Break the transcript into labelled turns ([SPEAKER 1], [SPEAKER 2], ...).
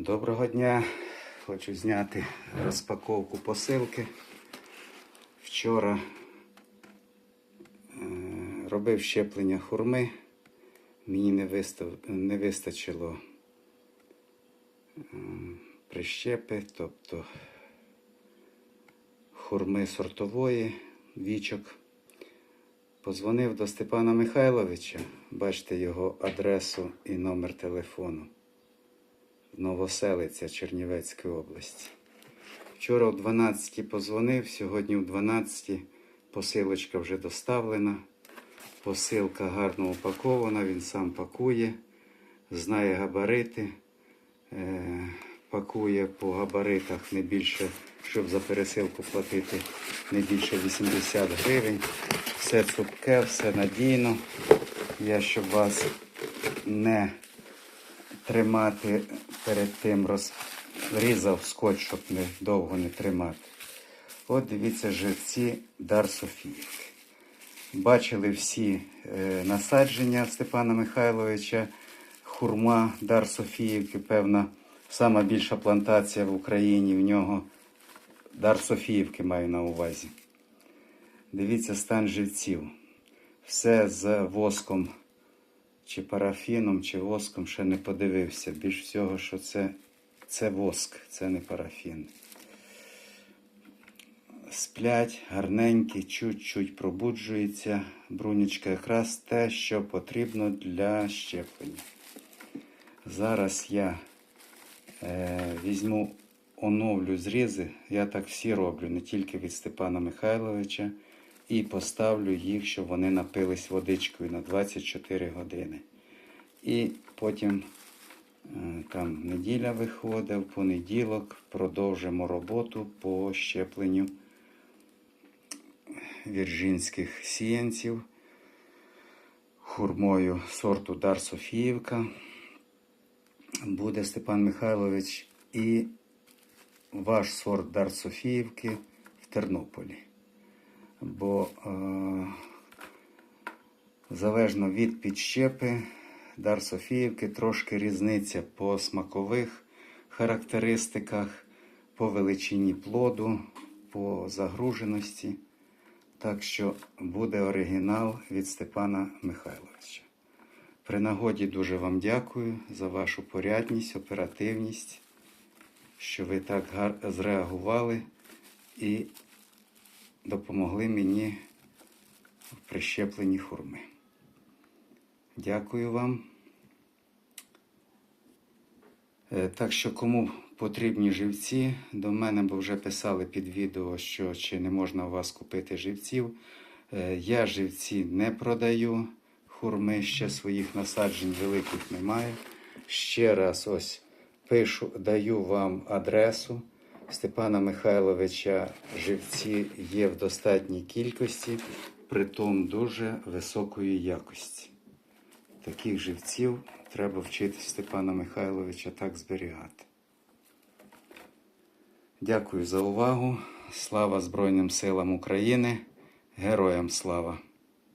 [SPEAKER 1] Доброго дня. Хочу зняти розпаковку посилки. Вчора е, робив щеплення хурми. Мені не, вистачило е, прищепи, тобто хурми сортової, вічок. Позвонив до Степана Михайловича, бачите його адресу і номер телефону. Новоселиця Чернівецької області. Вчора о 12 позвонив, сьогодні о 12 посилочка вже доставлена. Посилка гарно упакована, він сам пакує, знає габарити, е, пакує по габаритах не більше, щоб за пересилку платити не більше 80 гривень. Все цупке, все надійно. Я щоб вас не тримати перед тим розрізав скотч, щоб не довго не тримати. От дивіться живці Дар Софіївки. Бачили всі е, насадження Степана Михайловича, хурма Дар Софіївки, певна, сама більша плантація в Україні в нього. Дар Софіївки маю на увазі. Дивіться стан живців. Все з воском чи парафіном, чи воском ще не подивився. Більш всього, що це, це воск, це не парафін. Сплять, гарненькі, чуть-чуть пробуджується. Брунічка якраз те, що потрібно для щеплення. Зараз я е, візьму, оновлю зрізи. Я так всі роблю, не тільки від Степана Михайловича. І поставлю їх, щоб вони напились водичкою на 24 години. І потім е, там неділя виходить, в понеділок продовжимо роботу по щепленню віржинських сіянців хурмою сорту Дар Софіївка. Буде Степан Михайлович і ваш сорт Дар Софіївки в Тернополі. Бо е, залежно від підщепи Дар Софіївки трошки різниця по смакових характеристиках, по величині плоду, по загруженості. Так що буде оригінал від Степана Михайловича. При нагоді дуже вам дякую за вашу порядність, оперативність, що ви так зреагували і допомогли мені в прищепленні хурми. Дякую вам. Е, Так що, кому потрібні живці, до мене бо вже писали під відео, що чи не можна у вас купити живців. Е, Я живці не продаю, хурми ще своїх насаджень великих немає. Ще раз ось пишу, даю вам адресу. Степана Михайловича живці є в достатній кількості, притом дуже високої якості. Таких живців треба вчити Степана Михайловича так зберігати. Дякую за увагу. Слава Збройним силам України. Героям слава!